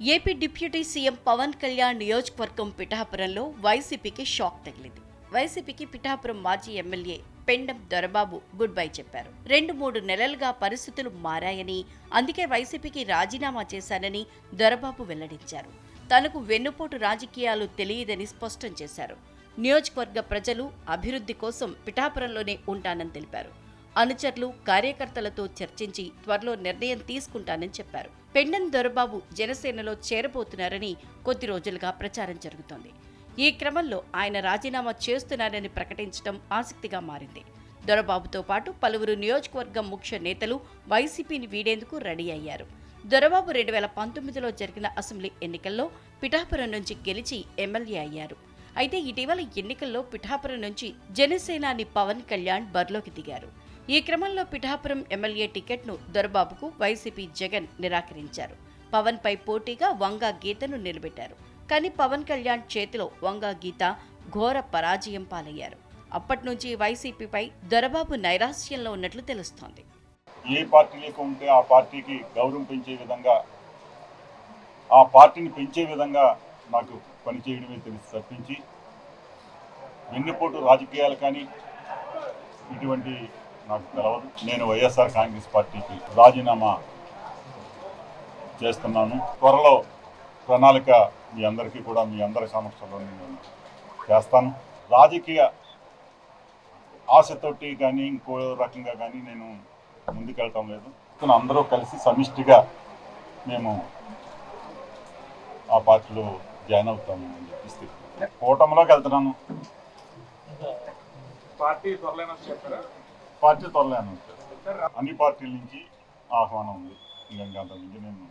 AP deputy CM Pawan Kalyan నియోజకవర్గం పిఠాపురంలో వైసీపీకి షాక్ తగిలింది. వైసీపీకి పిఠాపురం మాజీ MLA Pendem Dorababu good bye చెప్పారు. రెండు మూడు నెలలుగా పరిస్థితులు మారాయని అందుకే వైసీపీకి రాజీనామా చేశానని దొరబాబు వెల్లడించారు. తనకు వెన్నుపోటు రాజకీయాలు తెలియదని స్పష్టం చేశారు. నియోజకవర్గ ప్రజలు అభివృద్ధి కోసం పిఠాపురంలోనే ఉంటానని తెలిపారు. అనుచరులు కార్యకర్తలతో చర్చించి త్వరలో నిర్ణయం తీసుకుంటానని చెప్పారు. పెండన్ దొరబాబు జనసేనలో చేరబోతున్నారని కొద్ది రోజులుగా ప్రచారం జరుగుతోంది. ఈ క్రమంలో ఆయన రాజీనామా చేస్తున్నారని ప్రకటించడం ఆసక్తిగా మారింది. దొరబాబుతో పాటు పలువురు నియోజకవర్గం ముఖ్య నేతలు వైసీపీని వీడేందుకు రెడీ అయ్యారు. దొరబాబు రెండు వేల పంతొమ్మిదిలో జరిగిన అసెంబ్లీ ఎన్నికల్లో పిఠాపురం నుంచి గెలిచి ఎమ్మెల్యే అయ్యారు. అయితే ఇటీవల ఎన్నికల్లో పిఠాపురం నుంచి జనసేనాని పవన్ కళ్యాణ్ బరిలోకి దిగారు. ఈ క్రమంలో పిఠాపురం ఎమ్మెల్యే టికెట్ను దొరబాబుకు వైసీపీ జగన్ నిరాకరించారు. పవన్పై పోటీగా వంగా గీతను నిలబెట్టారు. కానీ పవన్ కళ్యాణ్ చేతిలో వంగా గీత ఘోర పరాజయం పాలయ్యారు. అప్పటి నుంచి వైసీపీపై దొరబాబు నైరాశ్యంలో ఉన్నట్లు తెలుస్తోంది. ఏ పార్టీలకు ఉంటే ఆ పార్టీకి గౌరవం పెంచే విధంగా ఆ పార్టీని పెంచే విధంగా నాకు పనిచేయడమే తెలుసు తప్పించి వెన్నుపోటు రాజకీయాలు కానీ ఇటువంటి నాకు తెలవదు. నేను వైఎస్ఆర్ కాంగ్రెస్ పార్టీకి రాజీనామా చేస్తున్నాను. త్వరలో ప్రణాళిక మీ అందరికీ కూడా మీ అందరి సమక్షంలో నేను చేస్తాను. రాజకీయ ఆశతోటి కానీ ఇంకో రకంగా కానీ నేను ముందుకెళ్ళటం లేదు. అందరూ కలిసి సమిష్టిగా మేము ఆ పార్టీలో జాయిన్ అవుతాము అని చెప్పేసి కూటమిలోకి వెళ్తున్నాను. పార్టీ త్వరలో చెప్పారా పార్టీ త్వరలో అన్ని పార్టీల నుంచి ఆహ్వానం ఉంది. గంగాధర్ నుంచి నేను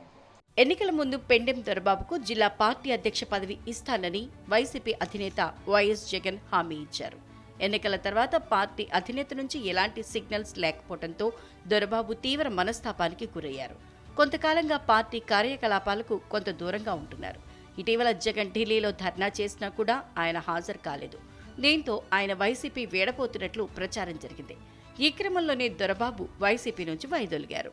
ఎన్నికల ముందు పెండెం దొరబాబుకు జిల్లా పార్టీ అధ్యక్ష పదవి ఇస్తానని వైసీపీ అధినేత వైఎస్ జగన్ హామీ ఇచ్చారు. ఎన్నికల తర్వాత పార్టీ అధినేత నుంచి ఎలాంటి సిగ్నల్స్ లేకపోవడంతో దొరబాబు తీవ్ర మనస్తాపానికి గురయ్యారు. కొంతకాలంగా పార్టీ కార్యకలాపాలకు కొంత దూరంగా ఉంటున్నారు. ఇటీవల జగన్ ఢిల్లీలో ధర్నా చేసినా కూడా ఆయన హాజరు కాలేదు. దీంతో ఆయన వైసీపీ వేడపోతున్నట్లు ప్రచారం జరిగింది. ఈ క్రమంలోనే దొరబాబు వైసీపీ నుంచి వైదొలిగారు.